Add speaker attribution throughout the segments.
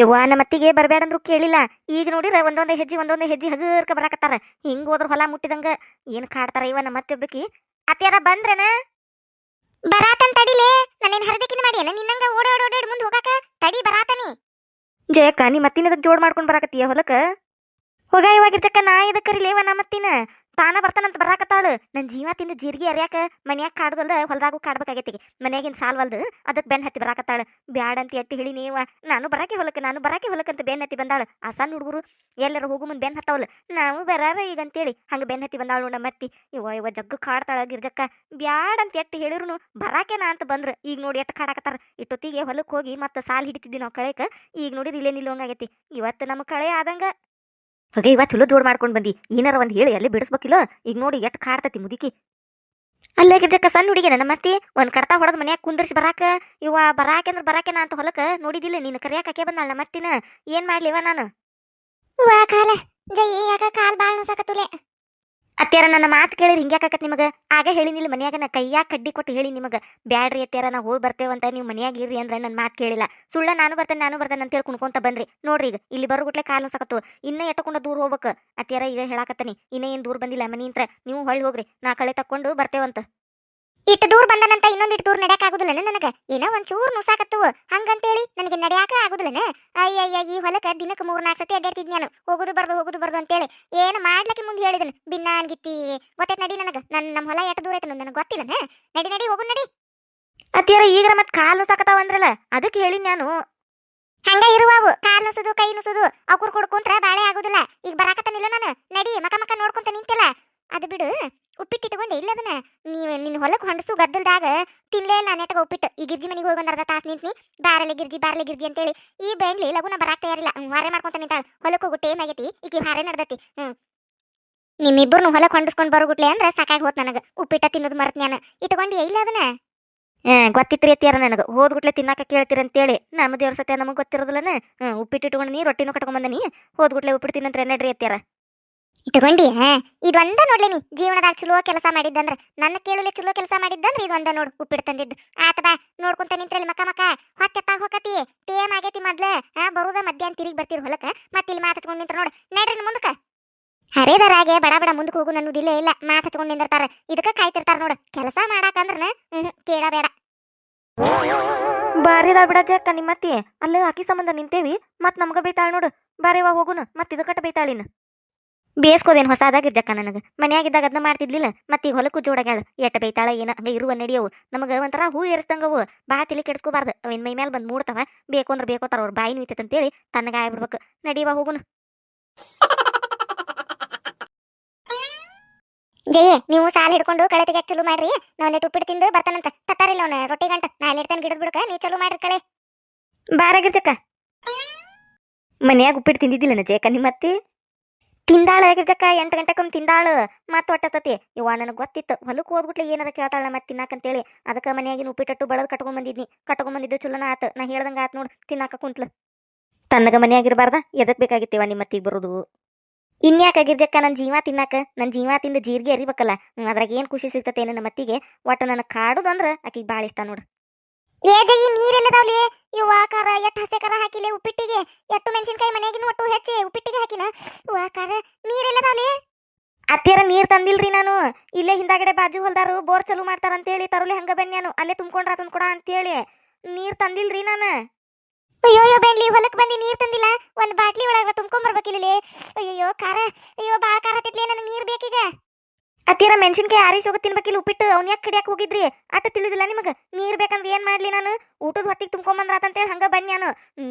Speaker 1: ಯವ್ವ ನಮ್ಮ ಅತ್ತಿಗೆ ಬರಬೇಡ ಅಂದ್ರು ಕೇಳಿಲ್ಲ. ಈಗ ನೋಡಿರ ಒಂದೊಂದು ಹೆಜ್ಜೆ ಒಂದೊಂದು ಹೆಜ್ಜೆ ಹಗರ್ಕ ಬರಾಕತ್ತಾರ. ಹಿಂಗ್ ಹೋದ್ರ ಹೊಲ ಮುಟ್ಟಿದಂಗ ಏನ್ ಕಾಡ್ತಾರ ಇವ ನಮ್ಮ ಅತ್ತಿ ಒಬ್ಬಕಿ. ಅತ್ಯಾರ ಬಂದ್ರೇನ?
Speaker 2: ಬರಾತನ್ ತಡಿಲೇ ನಾನೇನ್ ಮಾಡಿ ನಿನ್ನಂಗ ಓಡಾಡ ಓಡಾಡ ಮುಂದೆ ಹೋಗಾಕ? ತಡಿ ಬರಾತನಿ
Speaker 1: ಜಯಕ್ಕ ನೀ ಅತ್ತಿನ ಜೋಡ್ ಮಾಡ್ಕೊಂಡ್ ಬರಾಕತ್ತೀಯ ಹೊಲಕ್ಕ? ಹೋಗ ಇವಾಗಿರ್ತಕ್ಕ ನಾ ಇದಕ್ಕೆ ಕರಿಲೇವ ನಮ್ಮ ಮತ್ತಿನ ತಾನ ಬರ್ತಾನಂತ ಬರಾಕತ್ತಾಳು. ನನ್ನ ಜೀವ ತಿಂದ ಜೀರಿಗೆ ಅರಿಯಾಕ ಮನ್ಯಾಗ ಕಾಡ್ದಲ್ದ ಹೊಲದಾಗೂ ಕಾಡ್ಬೇಕಾಗೈತಿ. ಮನ್ಯಾಗಿನ ಸಾಲ್ವಲ್ದು ಅದಕ್ಕೆ ಬೆನ್ ಹತ್ತಿ ಬರಾಕತ್ತಾಳು. ಬ್ಯಾಡ ಅಂತ ಎಟ್ಟಿ ಹೇಳಿ ನೀವ. ನಾನು ಬರಾಕೆ ಹೊಲಕ್ಕೆ ನಾನು ಬರಾಕೆ ಹೊಲಕ್ಕಂತ ಬೆನ್ ಹತ್ತಿ ಬಂದಾಳು. ಆ ಸಣ್ಣ ಹುಡುಗರು ಎಲ್ಲರೂ ಹೋಗು ಮುಂದೆ ಬೆನ್ ಹತ್ತವಲ್ಲ ನಾವು ಬರಾರ ಈಗ ಅಂತೇಳಿ ಹಂಗ ಬೆನ್ ಹತ್ತಿ ಬಂದಾಳು ನಮ್ಮ ಅತ್ತಿ ಇವ ಇವ ಜಗ್ಗು ಕಾಡ್ತಾಳ ಗಿರ್ಜಕ್ಕ. ಬ್ಯಾಡ ಅಂತ ಎಟ್ಟಿ ಹೇಳಿರು ಬರಾಕೆನಾ ಅಂತ ಬಂದ್ರ. ಈಗ ನೋಡಿ ಎಟ್ಟು ಕಾಡಾಕತ್ತಾರ. ಇಟ್ಟೊತ್ತಿಗೆ ಹೊಲಕ್ಕೆ ಹೋಗಿ ಮತ್ತೆ ಸಾಲ್ ಹಿಡಿತಿದ್ವಿ ನಾವು ಕಳೆಕ. ಈಗ ನೋಡಿ ಇಲ್ಲೇ ನಿಲ್ಲೋಂಗಾಗೈತಿ ಇವತ್ತು ನಮ್ಮ ಕಳೆ ಆದಂಗ ಹೋಗಿ ಇವ ಚಲೋ ಜೋಡ್ ಮಾಡ್ಕೊಂಡ್ ಬಂದಿ. ಏನಾರ ಒಂದ್ ಹೇಳಿ ಅಲ್ಲಿ ಬಿಡಿಸ್ಬೇಕಿಲ್ಲ? ಈಗ ನೋಡಿ ಎಟ್ ಕಾಡ್ತತಿ ಮುದುಕಿ. ಅಲ್ಲೇ ಗಿದ್ದಕ್ಕ ಸಣ್ಣ ಹುಡುಗಿ ನನ್ನ ಮತ್ತೆ ಒಂದ್ ಕಡ್ತಾ ಹೊಡೆದ್ ಮನ್ಯಾಗ ಕುಂದರ್ಸಿ ಬರಾಕ. ಇವ ಬರಾಕೆ ನಾ ಬರಾಕೆನ ಅಂತ ಹೊಲಕ್ಕ ನೋಡಿದಿಲ್ಲ ನೀನು ಕರಿಯಾಕೆ ಬಂದಾಳ ನನ್ನ ಮತ್ತಿನ ಏನ್ ಮಾಡ್ಲಿವ ನಾನು?
Speaker 2: ವಾ ಕಾಲ ಜೈ ಯಾಕ ಕಾಲ್ ಬಾಳ್ ನೋಸಾಕತ್ತುಲೆ.
Speaker 1: ಅತ್ಯಾರ ನನ್ನ ಮಾತು ಕೇಳಿರಿ ಹಿಂಗ್ಯಾಕತ್ ನಿಮಗೆ? ಆಗ ಹೇಳಿನಿಲ್ಲ ಮನ್ಯಾಗ ನಾ ಕೈಯಾಗ ಕಡ್ಡಿ ಕೊಟ್ಟು ಹೇಳಿ ನಿಮಗೆ, ಬ್ಯಾಡ್ರಿ ಅತ್ಯಾರ ನಾ ಹೋಗಿ ಬರ್ತೇವಂತ ನೀವು ಮನ್ಯಾಗ ಇರ್ರಿ ಅಂದ್ರೆ ನನ್ನ ಮಾತು ಕೇಳಿಲ್ಲ. ಸುಳ್ಳ ನಾನು ಬರ್ತೇನೆ ನಾನು ಬರ್ತೇನೆ ಅಂತ ಹೇಳಿ ಕುಣ್ಕೊಂತ ಬಂದ್ರಿ. ನೋಡ್ರಿ ಈಗ, ಇಲ್ಲಿ ಬರೋಗುಟ್ಲೆ ಕಾಲು ಸಕತ್ತು ಇನ್ನ ಎಟ್ಟಕೊಂಡ ದೂರ ಹೋಗ್ಬೇಕು. ಅತ್ಯಾರ ಈಗ ಹೇಳಾಕತ್ತನಿ, ಇನ್ನ ಏನ್ ದೂರ ಬಂದಿಲ್ಲ ಮನಿಂತ್ರ ನೀವು ಹೊಳ್ಳಿ ಹೋಗ್ರಿ, ನಾ ಕಳೆ ತಕ್ಕೊಂಡು ಬರ್ತೇವಂತ.
Speaker 2: ಇಟ್ಟು ದೂರ ಬಂದನಂತ ಇನ್ನೊಂದ್ ಇಟ್ಟ ದೂರ ನಡ್ಯಾಕ ಆಗುದಿಲ್ಲ ನನಗ? ಏನೋ ಒಂದ್ ಚೂರ್ ನುಸಾಕತ್ತವು ಹಂಗಂತೇಳಿ ನನಗೆ ನಡ್ಯಾಕ ಆಗುದಿಲ್ಲನ? ಅಯ್ಯಯ್ಯ ಈ ಹೊಲಕ್ಕ ದಿನಕ್ಕೆ ಮೂರ್ ನಾಲ್ಕು ಸತಿ ಅಡ್ಡಾಡ್ತಿದ್ ನಾನು. ಹೋಗುದು ಬರ್ದು ಹೋಗುದು ಬರ್ದು ಅಂತೇಳಿ ಏನು ಮಾಡ್ಲಕ್ಕೆ ಮುಂದೆ ಹೇಳಿದನು? ಬಿನ್ನ ಅನ್ಗಿತ್ತಿ. ಗೊತ್ತೈತ್ ನಡಿ ನನಗ? ನನ್ ನಮ್ಮ ಹೊಲ ಎಷ್ಟು ದೂರ ಐತೆ ನನಗೆ ಗೊತ್ತಿಲ್ಲನ? ನಡಿ ನಡಿ ಹೋಗು ನಡಿ.
Speaker 1: ಅತ್ತಿಯರ ಈಗ ಮತ್ ಕಾಲು ಸಾಕತಾವ ಅಂದ್ರಲ್ಲ ಅದಕ್ಕೆ ಹೇಳಿ ನಾನು.
Speaker 2: ಹಂಗ ಇರುವವು. ಕಾಲ್ ನುಸುದು ಕೈ ನುಸುದು. ಅವ್ಕುರ್ ಕುಡ್ಕೊಂತ್ರ ಬಾಳೆ ಆಗುದಿಲ್ಲ. ಈಗ ಬರಾಕತ್ತಾನಿಲ್ಲ ನಾನು? ನಡಿ ಮಕ ಮಕ ನೋಡ್ಕೊಂತ ನಿಂತಿಲ್ಲ. ಅದು ಬಿಡು. ಉಪ್ಪಿಟ್ಟು ಇಟ್ಕೊಂಡೆ, ಇಲ್ಲ ಅದನ್ನ ನೀವು ನಿನ್ನ ಹೊಲಕ್ಕೆ ಹೊಂಡಸು ಗದ್ದಲ್ದಾಗ, ತಿನ್ಲೇ ಇಲ್ಲ ನೆಟ್ಗೆ ಉಪ್ಪಿಟ್ಟು. ಈ ಗಿರ್ಜಿ ಮನೆಗೆ ಹೋಗಿ ಒಂದು ಅರ್ಧ ತಾಸು ನಿಂತ್ನಿ, ಬಾರಲೆ ಗಿರ್ಜಿ ಬಾರಲೆ ಗಿರ್ಜಿ ಅಂತೇಳಿ. ಈ ಬೆಂಡ್ಲಿ ಲಗುನ ಬರಾಕ್ ತಯಾರಿಲ್ಲ. ಹಾರೆ ಮಾಡ್ಕೊಂತ ನಿಂತಾಳ. ಹೊಲಕ್ಕೆ ಹೋಗು, ಟೇಮ್ ಆಗೈತಿ. ಈಕಿ ಹಾರೆ ನಡ್ದತಿ. ಹ್ಞೂ ನಿಮ್ಮಿಬ್ಬರನ್ನು ಹೊಲಕ್ಕೆ ಹೊಂಡಿಸ್ಕೊಂಡು ಬರೋಗುಟ್ಲೆ ಅಂದ್ರೆ ಸಾಕಾಗಿ ಹೋತ್ ನನಗೆ. ಉಪ್ಪಿಟ್ಟ ತಿನ್ನೋದು ಮರ್ತ್ ನಾನು ಇಟ್ಕೊಂಡಿ, ಇಲ್ಲ ಅದನ್ನ?
Speaker 1: ಗೊತ್ತಿತ್ರಿ ಅತ್ಯಾರ ನನಗೆ. ಹೋದ್ಗುಟ್ಲೆ ತಿನ್ನಾಕ ಕೇಳ್ತೀರ ಅಂತೇಳಿ. ನಮ್ಮ ದೇವ್ರ ಸತ್ಯ ನಮಗೆ ಗೊತ್ತಿರೋದಿಲ್ಲನ? ಉಪ್ಪಿಟ್ಟು ಇಟ್ಕೊಂಡು ನೀ ರೊಟ್ಟಿನೂ ಕಟ್ಕೊಂಬಂದನಿ ಹೋದ್ಗುಟ್ಲೆ ಉಪ್ಪಿಟ್ಟು ತಿನ್ನಂತ್ರ ನಡ್ರಿ ಅತ್ಯಾರ
Speaker 2: ಇಟ್ಕೊಂಡಿ ಹಾ? ಇದೊಂದ ನೀ, ಜೀವನದಾಗ ಚಲೋ ಕೆಲಸ ಮಾಡಿದ್ದಂದ್ರ, ನನ್ನ ಕೇಳಲಿ ಚಲೋ ಕೆಲಸ ಮಾಡಿದ್ದಂದ್ರ ಇದೊಂದ ನೋಡು ಉಪ್ಪಿಟ್ಟು ತಂದಿದ್ದು. ಆತ ಬಾ, ನೋಡ್ಕೊಂತ ನಿಂತ್ರಲ್ಲಿ ಮಕ ಮಕ, ಹೊತ್ತೆತ್ತಾಗ ಹೋಗತಿ ಟೇಮ್ ಆಗೈತಿ ಮೊದ್ಲ, ಹಾ? ಬರುದ ಮಧ್ಯಾಹ್ನ ತಿರುಗಿ ಬರ್ತೀರಿ ಹೊಲಕ್ಕ ಮತ್ತೆ ಇಲ್ಲಿ ಮಾತಾಡ್ಕೊಂಡು ನಿಂತ್ರ ನೋಡು, ನಡ್ರಿ ಮುಂದಕ್ಕ. ಹರೇದರಾಗೆ ಬಡ ಬಡ ಮುಂದಕ್ಕೆ ಹೋಗು ಅನ್ನೋದಿಲ್ಲ ಇಲ್ಲ ಮಾತು ಹಚ್ಕೊಂಡ್ ನಿಂದಿರ್ತಾರ, ಇದಕ್ಕ ಕಾಯ್ತಿರ್ತಾರ ನೋಡು, ಕೆಲಸ ಮಾಡಾಕಂದ್ರನ, ಹ್ಮ್ ಕೇಳಬೇಡ
Speaker 1: ಬಾರಿದ ಜಕ್ಕ ನಿಮ್ಮತ್ತಿ, ಅಲ್ಲ ಆಕಿ ಸಂಬಂಧ ನಿಂತೇವಿ ಮತ್ ನಮ್ಗ ಬೈತಾಳ ನೋಡು ಬಾರಿವಾ ಹೋಗುನು ಮತ್ ಇದಕ್ಕಟ್ಟ ಬೈತಾಳಿನ ಬೇಸ್ಕೋದೇನ್ ಹೊಸಾದಾಗಿರ್ಜಕ್ಕ ನನಗ. ಮನೆಯಾಗಿದ್ದಾಗ ಅದನ್ನ ಮಾಡ್ತಿದ್ಲಿಲ್ಲ ಮತ್ತೆ ಈಗ ಹೊಲಕ್ಕೂ ಜೋಡಾಗ್ಯಾಳ. ಎಟ್ಟ ಬೈತಾಳ ಏನ? ಹಂಗೆ ಇರುವ ನಡಿಯವು. ನಮಗ ಒಂಥರ ಹೂ ಏರಿಸ್ದಂಗವು. ಬಾ ತಲೆ ಕೆಡ್ಸ್ಕೋಬಾರ್ದು. ಅವಿನ ಮೈ ಮೇಲೆ ಬಂದು ಮೂಡ್ತಾವ. ಬೇಕು ಅಂದ್ರೆ ಬೇಕೋತಾರ ಅವ್ರ ಬಾಯಿ ನಿಂತೈತೆ ಅಂತೇಳಿ ಗಾಯ ಆಗ್ಬಿಡ್ಬೇಕು ನಡಿವಾ ಹೋಗುನು.
Speaker 2: ಜಯ ನೀವು ಸಾಲ ಹಿಡ್ಕೊಂಡು ಕಳೆ ತೆಗಿಯಕ್ ಚಲೋ ಮಾಡ್ರಿ. ನಾವ್ ಉಪ್ಪಿಟ್ಟು ತಿಂದು ಬರ್ತಾನಂತ. ತತ್ತಾರಿಲ್ಲ ಅವ್ನ ರೊಟ್ಟಿ ಗಂಟ. ನಾ ಇಡ್ತಾನೆ ಗಿಡದ ಬಿಡಕ ನೀವು ಚಲೋ ಮಾಡ್ರಿ ಕಳೆ.
Speaker 1: ಬಾರಾಗಿರ್ಜಕ್ಕ. ಮನ್ಯಾಗ ಉಪ್ಪಿಟ್ಟು ತಿಂದಿದ್ದಿಲ್ಲ ನಿಮ್ಮ ನಿಮ್ಮತ್ತಿ? ತಿಂದಾಳ ಆಗಿರ್ತಕ್ಕ ಎಂಟು ಗಂಟೆಕೊಮ್ಮೆ ತಿಂದಾಳ. ಮತ್ತೆ ಹೊಟ್ಟತತಿ ಇವ ನನಗೆ ಗೊತ್ತಿತ್ತು. ಹೊಲಕ್ಕೆ ಹೋದ್ಬಿಟ್ಲೆ ಏನದ ಕೇಳ್ತಾಳ ಮತ್ತೆ ತಿನ್ನಾಕಂತೇಳಿ. ಅದಕ್ಕೆ ಮನ್ಯಾಗಿನ ಉಪ್ಪಿಟ್ಟು ಬಳದ್ ಕಟ್ಕೊಂಬಂದಿದ್ನಿ ಕಟ್ಕೊಂಬಂದಿದ್ದು ಚಲೋನ ಆತ. ನಾ ಹೇಳ್ದಂಗ ಆತ್ ನೋಡು, ತಿನ್ನಾಕ ಕುಂತ್ಲ. ತನ್ನಗ ಮನೆಯಾಗಿರ್ಬಾರ್ದ. ಎದಕ್ ಬೇಕಾಗಿತ್ತೇವ ನಿಮ್ಮತ್ತಿಗೆ ಬರೋದು? ಇನ್ಯಾಕಾಗಿರ್ಜಕ್ಕ ನನ್ನ ಜೀವ ತಿನ್ನಾಕ? ನನ್ನ ಜೀವ ತಿಂದ ಜೀರಿಗೆ ಅರಿಬೇಕಲ್ಲ ಅದ್ರಾಗ ಏನು ಖುಷಿ ಸಿಗ್ತತೆ ನನ್ನ ಮತ್ತಿಗೆ ಒಟ್ಟು ನನಗೆ ಕಾಡುದು ಅಂದ್ರೆ ಆಕಿಗೆ ಭಾಳ ಇಷ್ಟ ನೋಡು.
Speaker 2: ಏ ಜಯಿ ನೀರೆಲ್ಲದಾವ್ಲಿ ಇವ ಖಾರ ಎಟ್ಟು ಹಸೆ ಖಾರ ಹಾಕಿಲೆ ಉಪ್ಪಿಟ್ಟಿಗೆ? ಎಟ್ಟು ಮೆಣಸಿನಕಾಯಿ ಮನೆಗಿನ ಒಟ್ಟು ಹೆಚ್ಚಿ ಉಪ್ಪಿಟ್ಟಿಗೆ ಹಾಕಿನ ಇವ ಖಾರ ನೀರೆಲ್ಲದಾವ್ಲಿ
Speaker 1: ಅತ್ತೆರ ನೀರ್ ತಂದಿಲ್ರಿ ನಾನು. ಇಲ್ಲೇ ಹಿಂದಾಗಡೆ ಬಾಜು ಹೊಲ್ದಾರು ಬೋರ್ ಚಲೋ ಮಾಡ್ತಾರ ಅಂತೇಳಿ ತರುಲಿ ಹಂಗ ಬನ್ನಿ ನಾನು ಅಲ್ಲೇ ತುಂಬ್ಕೊಂಡ್ರ ಕೊಡ ಅಂತೇಳಿ. ನೀರ್ ತಂದಿಲ್ರಿ ನಾನು.
Speaker 2: ಅಯ್ಯೋ ಅಯ್ಯೋ ಬೆಂಡ್ಲಿ ಹೊಲಕ್ಕೆ ಬಂದಿ, ನೀರು ತಂದಿಲ್ಲ. ಒಂದು ಬಾಟ್ಲಿ ಒಳಗ ತುಂಬ್ಕೊಂಬರ್ಬೇಕಿಲ್ಲಿ ಅಯ್ಯೋ ಖಾರ. ಅಯ್ಯೋ, ಬಾಳ ಖಾರ ಹತ್ತೈತ್ಲಿ ನನಗೆ ನೀರ್ ಬೇಕೀಗ.
Speaker 1: ಅತ್ತಿರ ಮೆಣಸಿನ್ಕಾಯಿ ಆರಿಸಿ ಹೋಗಿ ತಿನ್ಬೇಕಿಲ್ಲ ಉಪ್ಪಿಟ್ಟು ಅವ್ನ ಯಾಕೆ ಕಡಿಯಾಕ ಹೋಗಿದ್ರಿ? ಅಟ್ಟ ತಿಳಿದಿಲ್ಲ ನಿಮಗೆ. ನೀರು ಬೇಕಂದ್ರೆ ಏನ್ ಮಾಡ್ಲಿ ನಾನು? ಊಟದ ಹೊತ್ತಿಗೆ ತುಂಬ್ಕೊಂಬಂದ್ರಾತಂತೇಳಿ ಹಂಗ ಬನ್ನಿ ನಾನು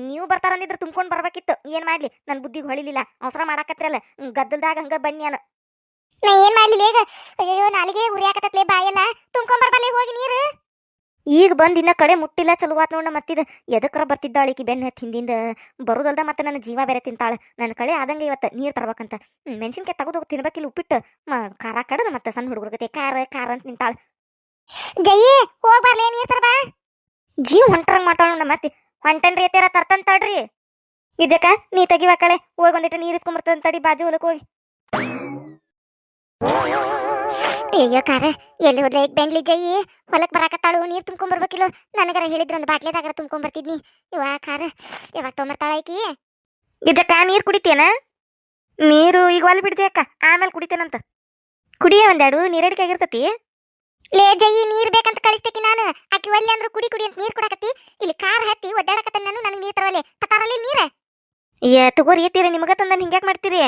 Speaker 1: ನೀವು ಬರ್ತಾರಂದಿದ್ರೆ ತುಂಬ್ಕೊಂಡು ಬರ್ಬೇಕಿತ್ತು. ಏನು ಮಾಡ್ಲಿ? ನನ್ನ ಬುದ್ಧಿಗೆ ಹೊಳಿಲಿಲ್ಲ. ಅವಸರ ಮಾಡಾಕತ್ರಲ್ಲ ಗದ್ದಲ್ದಾಗ ಹಂಗ ಬನ್ನಿ ನಾನು
Speaker 2: ನಾ ಏನ್ ಮಾಡ್ಲಿ ಈಗ ಅಯ್ಯೋ ನಾಲಿಗೆ ಉರಿಯಾಕತ್ತೈತ್ಲೆ ಬಾಯಲ್ಲ. ತುಂಬ್ಕೊಂಡ್ ಬರ್ಬಲ್ಲಿ ಹೋಗಿ ನೀರು.
Speaker 1: ಈಗ ಬಂದ್ ಇನ್ನ ಕಡೆ ಮುಟ್ಟಿಲ್ಲ ಚಲೋ ಆತ್ ನೋಡ ಮತ್ತಿದ ಎದಕ್ರ ಬರ್ತಿದ್ದಾಳ ಈಕಿ ಬೆನ್ನ ಹತ್ತಿ ಹಿಂದಿಂದ? ಬರುದಲ್ದ ಮತ್ತೆ ನನ್ನ ಜೀವ ಬೇರೆ ತಿಂತಾಳ. ನನ್ನ ಕಳೆ ಆದಂಗೆ ಇವತ್ತು ನೀರ್ ತರ್ಬೇಕಂತ. ಮೆಣಸಿನ್ಕಾಯಿ ತಗದು ತಿನ್ಬೇಕಿಲ್ಲ ಉಪ್ಪಿಟ್ಟು. ಮ ಖಾರ ಕಡದ ಮತ್ತೆ ಸಣ್ಣ ಹುಡುಗರ್ಗತೆ. ಖಾರ ಖಾರ ಅಂತ ನಿಂತಾಳ.
Speaker 2: ಜಯಿ ಹೋಗ್ ಬರ್ಲೇ ನೀರ್ ತರ್ಬ.
Speaker 1: ಜೀವ ಹೊಂಟ್ರಂಗ್ ಮಾಡ್ತಾಳ ನೋಡ ಮತ್ತೆ ಹೊಂಟನ್ರಿ ಎತ್ತಾರ ತರ್ತಂತಾಳ್ರಿ ತಡ್ರಿ. ಇಜಕ್ಕ ನೀ ತೆಗಿವ ಕಳೆ. ಹೋಗಿ ಒಂದಿಟ್ಟು ನೀರ್ ಇಸ್ಕೊಂಬರ್ತದ ತಡಿ ಬಾಜು ಹೊಲಕ್ ಹೋಗಿ.
Speaker 2: ಅಯ್ಯೋ ಕಾರ ಎಲ್ಲಿ ಹೋದ್ರೆ ಈಗ ಬೆಂಡ್ಲಿ ಜೈ ಹೊಲಕ್ ಬರಾಕತ್ತಾಳು ನೀರ್ ತುಂಬ್ಕೊಂಬರ್ಬೇಕಿಲ್ಲ ನನಗರ ಹೇಳಿದ್ರ ಒಂದು ಬಾಟ್ಲಿದಾಗರ ತುಂಬ್ಕೊಂಬರ್ತಿದ್ನಿ ಇವ ಕಾರ ಯಾವಾಗ ತೊಗೊಂಬರ್ತಾಳ ಆಕಿ?
Speaker 1: ಕಾ ನೀರು ಕುಡಿತೇನ? ನೀರು ಈಗ ಒಲ್ ಬಿಡ್ಜಿ ಅಕ್ಕ ಆಮೇಲೆ ಕುಡಿತೇನಂತ. ಕುಡಿಯ ಒಂದೆರಡು ನೀರಡಿಕೆ ಆಗಿರ್ತತಿ?
Speaker 2: ಲೇ ಜೈ ನೀರ್ ಬೇಕಂತ ಕಳಿಸ್ತೇಕಿ ನಾನು. ಆಕಿ ಒಲ್ಲೆ ಅಂದ್ರು ಕುಡಿ ಕುಡಿ ಅಂತ ನೀರ್ ಕೊಡಕತ್ತಿ. ಇಲ್ಲಿ ಕಾರ್ ಹತ್ತಿ ಒದ್ದಾಡಕತ್ತ ನಾನು ನನಗೆ ನೀರ್ ತರವಲೆ ತತಾರಲ್ಲಿ ನೀರ?
Speaker 1: ಏ ತಗೋರಿ ಎತ್ತೀರಿ ನಿಮಗ ತಂದ ಹಿಂಗ್ಯಾಕ್ ಮಾಡ್ತೀರಿ?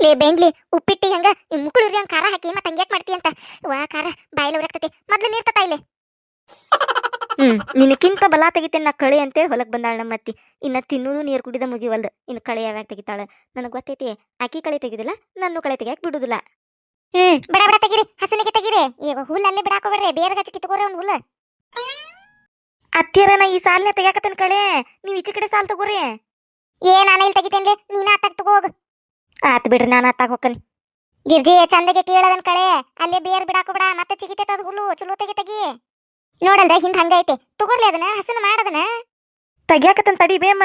Speaker 2: ಲೇ ಬೆಂಗ್ಲಿ ಉಪ್ಪಿಟ್ಟಿ ಹಂಗ ಈ ಮುಕ್ಕಳು ಹಂಗ ಖಾರ ಹಾಕಿ ಮತ್ತೆ ಹಂಗ್ಯಾಕ್ ಮಾಡ್ತಿ ಅಂತ? ವಾ ಖಾರ ಬಾಯಿಲ ಉರಕ್ತತಿ. ಮೊದ್ಲು ನೀರ್ ತತಾ ಇಲ್ಲಿ.
Speaker 1: ಹ್ಮ್ ನಿನಕ್ಕಿಂತ ಬಲ ತೆಗಿತೇನೆ ನಾ ಕಳೆ ಅಂತೇಳಿ ಹೊಲಕ್ ಬಂದಾಳ ನಮ್ಮ ಅತ್ತಿ. ಇನ್ನ ತಿನ್ನೋದು ನೀರ್ ಕುಡಿದ ಮುಗಿವಲ್ದು. ಇನ್ನು ಕಳೆ ಯಾವ್ಯಾಗ ತೆಗಿತಾಳ? ನನಗೆ ಗೊತ್ತೈತಿ ಆಕಿ ಕಳೆ ತೆಗಿದಿಲ್ಲ ನನ್ನ ಕಳೆ ತೆಗಿಯಾಕ ಬಿಡುದಿಲ್ಲ.
Speaker 2: ಹ್ಮ್ ಬಡ ಬಡ ತೆಗಿರಿ ಹಸುನಿಗೆ ತೆಗಿರಿ. ಈಗ ಹುಲ್ಲು ಅಲ್ಲೇ ಬಿಡಾಕೋಬೇಡ್ರಿ ಬೇರೆ ಗಚ್ಚಿ ಕಿತ್ಕೋರಿ ಅವ್ನು ಹುಲ್ಲ.
Speaker 1: ಅತ್ತಿಯರ ನಾ ಈ ಸಾಲ್ನೇ ತೆಗ್ಯಾಕತ್ತೇನ ಕಳೆ ನೀವು ಈಚೆ ಕಡೆ ಸಾಲ್ ತಗೋರಿ.
Speaker 2: ಏ ನಾನು ಇಲ್ಲಿ ತೆಗಿತೇನ್ರಿ ನೀನ ತಗೋ ಹೋಗು.
Speaker 1: ಆತ್ ಬಿಡ್ರಿ ನಾನು ಅತ್ತಾಗ ಹೋಗ್ಕನಿ
Speaker 2: ಗಿರ್ಜಿ ಚಂದಗೆ ಕೇಳದನ್ ಕಳೆ ಅಲ್ಲೇ ಬೇರ್ ಬಿಡಾಕೋಬೇಡ ಮತ್ತೆ ಚಿಗಿತೈತ ಅದು ಹುಲ್ಲು ಚಲೋ ತೆಗಿ ತೆಗಿ. ನೋಡಲ್ದ ಹಂಗ ಹಂಗೈತೆ. ತಗೋರ್ಲಿ ಅದನ್ನ ಹಸನ ಮಾಡದನ
Speaker 1: ತೆಗ್ಯಾಕತ್ತನ್ ತಡಿ ಬೇಮ್ಮ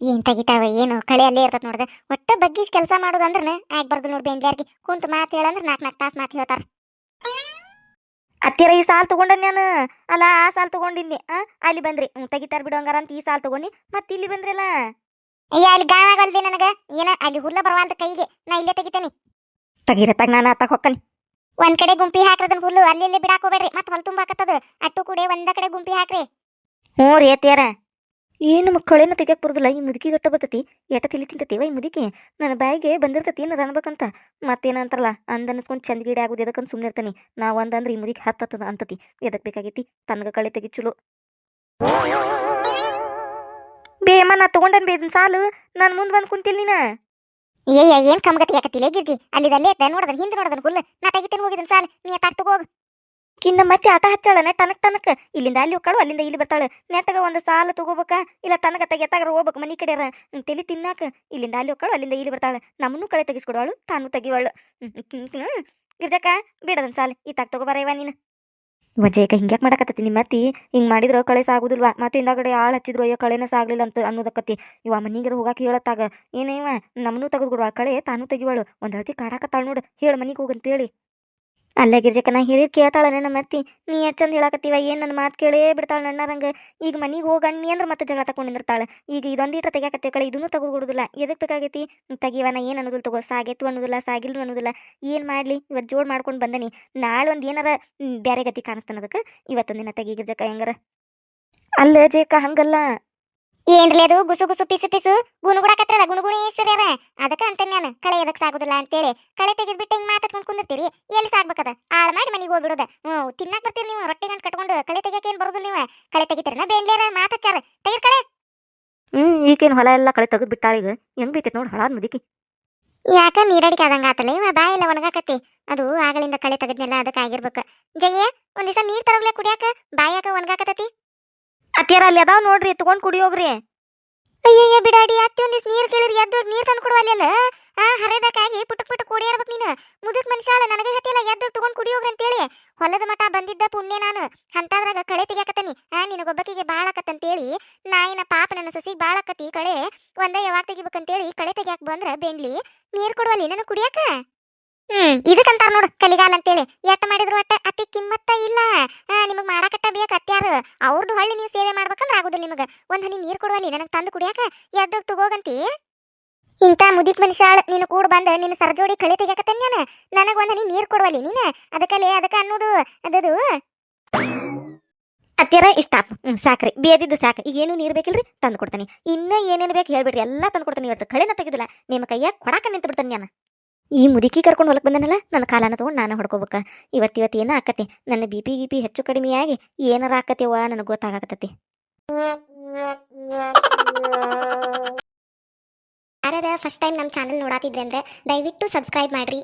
Speaker 2: ಏನ್ ತೆಗಿತಾವ ಏನು? ಕಳೆ ಅಲ್ಲೇ ಇರ್ತದ ನೋಡ್ದ. ಒಟ್ಟ ಬಗ್ಗಿಸ್ ಕೆಲಸ ಮಾಡೋದಂದ್ರ ಆಗ್ಬಾರ್ದು ನೋಡ್ ಬೆಂಗ್ಲಾರ್ಗಿ ಕುಂತ ಮಾತು ಹೇಳಂದ್ರ ನಾಕ್ ನಾಲ್ಕು ತಾಸ್ ಮಾತು ಹೇಳ್ತಾರ.
Speaker 1: ಅತ್ತಿರ ಈ ಸಾಲ್ ತಗೊಂಡ ನಾನು? ಅಲ್ಲ ಆ ಸಾಲ್ ತಗೊಂಡಿದ್ನಿ ಆ ಅಲ್ಲಿ ಬಂದ್ರಿ. ತೆಗಿತಾರ ಬಿಡು ಹಂಗಾರ ಅಂತ ಈ ಸಾಲ್ ತಗೊಂಡಿ ಮತ್ತೆ ಇಲ್ಲಿ ಬಂದ್ರಲ್ಲ?
Speaker 2: ಅಯ್ಯ ಅಲ್ಲಿ ಗಾವಾಗಲ್ದೆ ನನಗ? ಏನ ಅಲ್ಲಿ ಹುಲ್ಲ ಬರುವಂತ ಕೈಗೆ. ನಾ ಇಲ್ಲೇ ತೆಗಿತೇನೆ.
Speaker 1: ತೆಗಿರತ್ತಾಗ ನಾನು ಅತ್ತಾಗ ಹೊಕ್ಕನಿ.
Speaker 2: ಒಂದ್ ಕಡೆ ಗುಂಪಿ ಹಾಕ್ರದನ್ ಹುಲ್ಲು ಅಲ್ಲಿ ಇಲ್ಲಿ ಬಿಡಾಕ ಹೋಗ್ಬೇಡ್ರಿ. ಮತ್ ಹೊಲ್ ತುಂಬಾಕತ್ತದ. ಅಟ್ಟು ಕೂಡೆ ಒಂದ ಕಡೆ ಗುಂಪಿ ಹಾಕ್ರಿ.
Speaker 1: ಹ್ಞೂ ರೀ ಅತ್ತಿಯರ. ಏನು ಮಕ್ಕಳೇನು ಕಳೆನ ತೆಗಿಯಕ್ ಬರುದಿಲ್ಲ. ಈ ಮುದುಕಿ ಗಟ್ಟ ಬರ್ತತಿ. ಎಟ ತಿಳಿ ತಿಂತತಿವ ಈ ಮುದುಕಿ? ನನ್ನ ಬಾಯಿಗೆ ಬಂದಿರ್ತತಿ ಏನಾರ ಅನ್ಬೇಕಂತ? ಮತ್ತೇನಂತಾರಲ್ಲ ಅಂದ್ ಅನ್ಸ್ಕೊಂಡ್ ಚಂದ ಗಿಡ ಆಗುದು ಎದಕ್ಕಂತ ಸುಮ್ಮನೆ ಇರ್ತಾನೆ. ನಾವು ಅಂದಂದ್ರೆ ಈ ಮುದುಕಿ ಹತ್ತದ ಅಂತತಿ. ಎದಕ್ ಬೇಕಾಗೈತಿ? ತನಗ ಕಳೆ ತೆಗಿ ಚಲೋ. ಬೇಮ ನಾ ತಗೊಂಡನ್ ಬೇ ಸಾಲು. ನಾನು ಮುಂದೆ ಬಂದು ಕುಂತಿಲ್ ನೀನ.
Speaker 2: ಏಯ್ಯ ಏನ್ ಕಮ್ಗತಿ ಯಾಕತ್ತಿಲ್ಲ ಗಿರ್ಜಿ ಅಲ್ಲಿದಲ್ಲೇ ನೋಡದನ್, ಹಿಂದ್ ನೋಡದನ್ ಹುಲ್ಲು. ನಾ ತೆಗಿತೇನೆ ಹೋಗಿದನ್ ಸಾಲು. ನೀ ತಾಕ್ ತಗೋಗ.
Speaker 1: ಕಿನ್ನ ಮತ್ತೆ ಆಟ ಹಚ್ಚಾಳ ನೆ ಟನಕ್ ಟನಕ್. ಇಲ್ಲಿಂದ ಅಲ್ಲಿ ಹೋಗ್ಕಾಳು, ಅಲ್ಲಿಂದ ಇಲ್ಲಿ ಬರ್ತಾಳೆ. ನೆಟ್ಟಗ ಒಂದು ಸಾಲ ತಗೋಬೇಕ, ಇಲ್ಲ ತನಗ ತೆಗೆತಾಗ ಹೋಗ್ಬೇಕು ಮನಿ ಕಡೆಯರ ತಲಿ ತಿನ್ನಾಕ. ಇಲ್ಲಿಂದ ಅಲ್ಲಿ ಹೋಗ್ಕಾಳು, ಅಲ್ಲಿಂದ ಇಲ್ಲಿ ಬರ್ತಾಳೆ. ನಮ್ಮನ್ನು ಕಳೆ ತೆಗಿಸ್ಕೊಡವಳು ತಾನು ತೆಗಿವಳು. ಗಿರ್ಜಕ್ಕ, ಬಿಡದನ್ ಸಾಲ. ಈ ತಾಕ್ ತಗೋ ಬರಯ್ಯವ ನೀನು. ವಜೇಕ ಹಿಂಗ್ಯಾಕ್ ಮಾಡಕತ್ತತಿ. ನಿಮ್ಮ ಅತ್ತಿ ಹಿಂಗೆ ಮಾಡಿದ್ರೆ ಕಳೆ ಸಾಗುದಿಲ್ವಾ ಮತ್ತೆ ಹಿಂದಾಗಡೆ ಆಳ್ ಹಚ್ಚಿದ್ರು, ಅಯ್ಯೋ ಕಳೆನ ಸಾಗಲಿಲ್ಲ ಅಂತ ಅನ್ನೋದಕ್ಕತಿ ಇವ ಮನಿಗೆ ಹೋಗಾಕ ಹೇಳತ್ತಾಗ ಏನೇವ ನಮ್ಮನ್ನೂ ತೆಗೆದ್ಕೊಡುವ ಕಳೆ ತಾನು ತೆಗಿವಳು ಒಂದು ಹಳತಿ ಕಾಡಾಕತ್ತಾಳು ನೋಡು, ಹೇಳು ಮನಿಗೆ ಹೋಗಂತೇಳಿ. ಅಲ್ಲ ಗಿರ್ಜಕ್ಕ ನಾ ಹೇಳಿದ್ ಕೇಳ್ತಾಳೆ ನನ್ನ ಮತ್ತಿ ನೀ ಎಷ್ಟು ಚಂದ ಹೇಳಕತ್ತೀವ, ಏನು ನನ್ನ ಮಾತು ಕೇಳೇ ಬಿಡ್ತಾಳ ರಂಗ ಈಗ ಮನೆಗೆ ಹೋಗಣ್ಣಿ ಅಂದ್ರೆ ಮತ್ತೆ ಜಗಳ ತಗೊಂಡಿರ್ತಾಳೆ ಈಗ ಇದೊಂದು ಇದೊಂದೀಟ ತೆಗ್ಯಾಕತ್ತೆ ಕಳೆ ಇದನ್ನು ತಗೋಬಿಡುದಿಲ್ಲ ಎದಕ್ಕೆ ಬೇಕಾಗೈತಿ? ತೆಗಿವ ನಾ ಏನು ಅನ್ನೋದಿಲ್ಲ ತಗೋ. ಸಾಗೇತು ಅನ್ನೋದಿಲ್ಲ ಸಾಗಿಲ್ಲ ಅನ್ನೋದಿಲ್ಲ. ಏನು ಮಾಡಲಿ? ಇವತ್ತು ಜೋಡ್ ಮಾಡ್ಕೊಂಡು ಬಂದನಿ. ನಾಳೆ ಒಂದು ಏನಾರ ಬೇರೆ ಗತಿ ಕಾಣಿಸ್ತಾನದಕ್ಕೆ ಇವತ್ತೊಂದಿನ ತೆಗಿ ಗಿರ್ಜಕ್ಕ ಹೆಂಗಾರ? ಅಲ್ಲ ಜೇಕ, ಹಂಗಲ್ಲ.
Speaker 2: ಏನ್ರಿ ಅದು ಗುಸು ಗುಸು ಪಿಸು ಪಿಸು ಗುಣಗುಡಾಕತ್ರಲ್ಲ ಗುಣಗುಣೇಶ್ವರ್ಯಾರ ಅದಕ್ಕ ಅಂತೇನೆ ನಾನು ಕಳೆ ಎದಕ್ ಸಾಗುದಿಲ್ಲ ಅಂತೇಳಿ. ಕಳೆ ತೆಗೆದ್ಬಿಟ್ಟು ಹಿಂಗ್ ಮಾತಾಡ್ಕೊಂಡ್ ಕುಂದಿರ್ತೀರಿ ಎಲ್ಲಿ ಸಾಗ್ಬೇಕದ? ಆಳ್ ಮಾಡಿ ಮನೆಗೆ ಹೋಗ್ಬಿಡೋದ. ಹ್ಮ್ ತಿನ್ನಕ್ ಬರ್ತೀರಿ ನೀವು ರೊಟ್ಟಿ ಗಂಟ್ ಕಟ್ಕೊಂಡು ಕಳೆ ತೆಗಿಯಕ್ಕೆ ಏನ್ ಬರೋದಿಲ್ಲ ನೀವು. ಕಳೆ ತೆಗಿತೀರನ? ಬೇಂಡ್ಲೇರ ಮಾತಾಚಾರ ತೆಗಿರ್ ಕಳೆ.
Speaker 1: ಹ್ಮ್ ಈಗೇನ್ ಹೊಲ ಎಲ್ಲ ಕಳೆ ತೆಗೆದ್ ಬಿಟ್ಟಾಳ ಈಗ. ಹೆಂಗ್ ಬೈತೈತ್ ನೋಡ್ ಹಳಾದ್ ಮುದಿಕಿ.
Speaker 2: ಯಾಕ ನೀರಡಿಕೆ ಆದಂಗ ಆತಲ್ಲ ಇವ ಬಾಯೆಲ್ಲ ಒಣಗಾಕತ್ತಿ. ಅದು ಆಗಳಿಂದ ಕಳೆ ತೆಗದ್ನೆಲ್ಲ ಅದಕ್ಕೆ ಆಗಿರ್ಬೇಕ. ಜಯ್ಯ ಒಂದ್ ದಿವಸ ನೀರ್ ತರಗ್ಲೆ ಕುಡಿಯಾಕ? ಬಾಯಾಕ ಒಣಗಾಕತತಿ
Speaker 1: ಅತ್ತಿಯರ ಅಲ್ಲಿ ಅದಾವ್ ನೋಡ್ರಿ ತಗೊಂಡ್ ಕುಡಿಯೋಗ್ರಿ
Speaker 2: ಅಯ್ಯಯ್ಯ ಬಿಡಾಡಿ, ಅತ್ತಿ ಒಂದಿಸ್ ನೀರ್ ಕೇಳಿರಿ, ಎದ್ದು ನೀರ್ ತಂದು ಕೊಡುವಲ್ಲ ಆ ಹರಿದಕ್ಕಾಗಿ ಪುಟಕ್ ಪುಟಕ್ ಓಡಿಯಾಡ್ಬೇಕು ನೀನು. ಮುದುಕ್ ಮನುಷ್ಯಾಳ ನನಗೆ ಹತ್ತಿಲ್ಲ ಎದ್ದು ತಗೊಂಡ್ ಕುಡಿಯೋಗ್ರಿ ಅಂತೇಳಿ. ಹೊಲದ ಮಠ ಬಂದಿದ್ದ ಪುಣ್ಯ ನಾನು. ಅಂತದ್ರಾಗ ಕಳೆ ತೆಗಿಯಕತ್ತನಿ. ಆ ನಿನಗೊಬ್ಬಕಿಗೆ ಬಾಳಕತ್ತಂತೇಳಿ ನಾಯಿನ ಪಾಪ ನನ್ನ ಸೊಸಿಗೆ ಬಾಳಕತಿ ಕಳೆ. ಒಂದ ಯಾವಾಗ ತೆಗಿಬೇಕಂತೇಳಿ ಕಳೆ ತೆಗಿಯಾಕ ಬಂದ್ರ ಬೆಂಡ್ಲಿ. ನೀರ್ ಕೊಡುವಲ್ಲಿ ನನಗೆ ಕುಡಿಯಾಕ? ಹ್ಮ್ ಇದಕ್ಕಂತಾರ ನೋಡು ಕಲಿಗಾಲ ಅಂತೇಳಿ. ಎಟ್ಟ ಮಾಡಿದ್ರು ಒಟ್ಟ ಅತಿ ಕಿಮ್ಮತ್ತ ಇಲ್ಲ. ನಿಮಗ್ ಮಾಡಾಕಟ್ಟ ಬೇಕ ಅತ್ಯಾರು ಅವ್ರದ್ದು ಹೊಳ್ಳಿ ನೀವು ಸೇವೆ ಮಾಡ್ಬೇಕಂದ್ರ ಆಗುದಿಲ್ಲ ನಿಮಗ. ಒಂದ್ ಹನಿ ನೀರ್ ಕೊಡುವಲ್ಲಿ ನನಗೆ ತಂದು ಕುಡಿಯಾಕ ಎದ್ದ ತಗೋಗಂತಿ. ಇಂಥ ಮುದಿಕ್ ಮನುಷ್ಯಾಳ ನೀನು ಕೂಡ ಬಂದ ನಿನ್ನ ಸರಜೋಡಿ ಕಳೆ ತೆಗಿಯಾಕತ್ತೇನ್ ನಾನು? ನನಗೆ ಒಂದ್ ಹನಿ ನೀರ್ ಕೊಡುವಲ್ಲಿ ನೀನ? ಅದಕ್ಕಲ್ಲಿ ಅದಕ್ಕ ಅನ್ನೋದು, ಅದದು.
Speaker 1: ಅತ್ಯರ ಇಷ್ಟ ಹ್ಮ್, ಸಾಕ್ರಿ. ಬೇದಿದ್ದು ಸಾಕು. ಈಗ ಏನು ನೀರ್ ಬೇಕಿಲ್ರಿ? ತಂದು ಕೊಡ್ತಾನೆ. ಇನ್ನ ಏನೇನು ಬೇಕು ಹೇಳ್ಬಿಡ್ರಿ. ಎಲ್ಲ ತಂದು ಕೊಡ್ತಾನೆ ಇವತ್ತು. ಕಳೆನ ತೆಗೆದಿಲ್ಲ ನಿಮ್ಮ ಕೈಯಾಗ ಕೊಡಾಕ ನಿಂತು ಬಿಡ್ತಾನೆ ನಾನು. ಈ ಮುದುಕಿ ಕರ್ಕೊಂಡು ಹೊಲಕ್ಕೆ ಬಂದನಲ್ಲ? ನನ್ನ ಕಾಲನ ತಗೊಂಡು ನಾನು ಹೊಡ್ಕೋಬೇಕ. ಇವತ್ತಿವತ್ತು ಇವತ್ತು ಏನೋ ಆಕತಿ? ನನ್ನ ಬಿ ಪಿ, ಗಿಪಿ ಹೆಚ್ಚು ಕಡಿಮೆಯಾಗಿ ಏನಾರ ಆಕತಿವ ನನಗೆ ಗೊತ್ತಾಗತ್ತತಿ
Speaker 2: ಯಾರ ಫಸ್ಟ್ ಟೈಮ್ ನಮ್ಮ ಚಾನಲ್ ನೋಡಾತಿದ್ರೆ ಅಂದ್ರೆ ದಯವಿಟ್ಟು ಸಬ್ಸ್ಕ್ರೈಬ್ ಮಾಡ್ರಿ.